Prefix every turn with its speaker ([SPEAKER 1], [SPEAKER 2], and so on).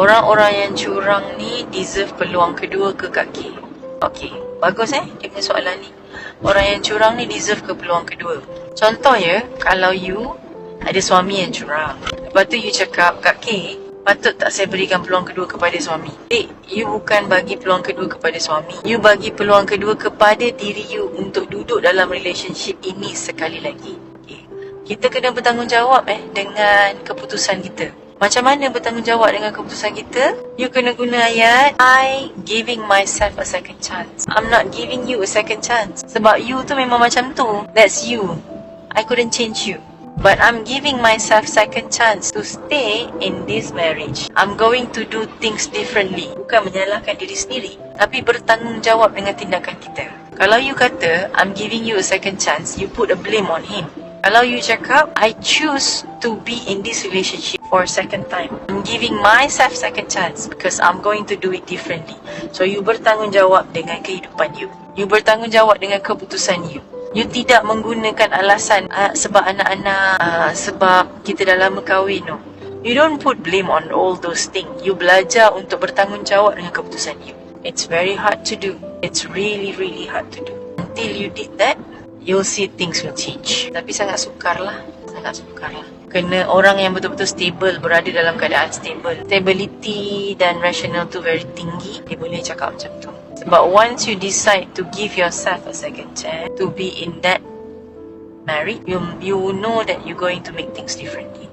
[SPEAKER 1] Orang-orang yang curang ni deserve peluang kedua ke kaki? Okey, bagus eh dia punya soalan ni. Orang yang curang ni deserve ke peluang kedua. Contoh ya, kalau you ada suami yang curang. Lepas tu you cakap, Kak K, patut tak saya berikan peluang kedua kepada suami? Eh, you bukan bagi peluang kedua kepada suami. You bagi peluang kedua kepada diri you untuk duduk dalam relationship ini sekali lagi. Okay. Kita kena bertanggungjawab eh dengan keputusan kita. Macam mana bertanggungjawab dengan keputusan kita? You kena guna ayat I giving myself a second chance. I'm not giving you a second chance. Sebab you tu memang macam tu. That's you. I couldn't change you. But I'm giving myself second chance to stay in this marriage. I'm going to do things differently. Bukan menyalahkan diri sendiri. Tapi bertanggungjawab dengan tindakan kita. Kalau you kata, I'm giving you a second chance, you put a blame on him. Kalau you cakap, I choose to be in this relationship for a second time. I'm giving myself second chance because I'm going to do it differently. So you bertanggungjawab dengan kehidupan you. You bertanggungjawab dengan keputusan you. You tidak menggunakan alasan uh, sebab anak-anak, uh, sebab kita dah lama kahwin. No. You don't put blame on all those things. You belajar untuk bertanggungjawab dengan keputusan you. It's very hard to do. It's really, really hard to do. Until you did that, you'll see things will change. Tapi sangat sukar lah. Sangat sukar lah. Kena orang yang betul-betul stable, berada dalam keadaan stable. Stability dan rational tu very tinggi. Dia boleh cakap macam tu. Sebab once you decide to give yourself a second chance to be in that married, you you know that you're going to make things differently.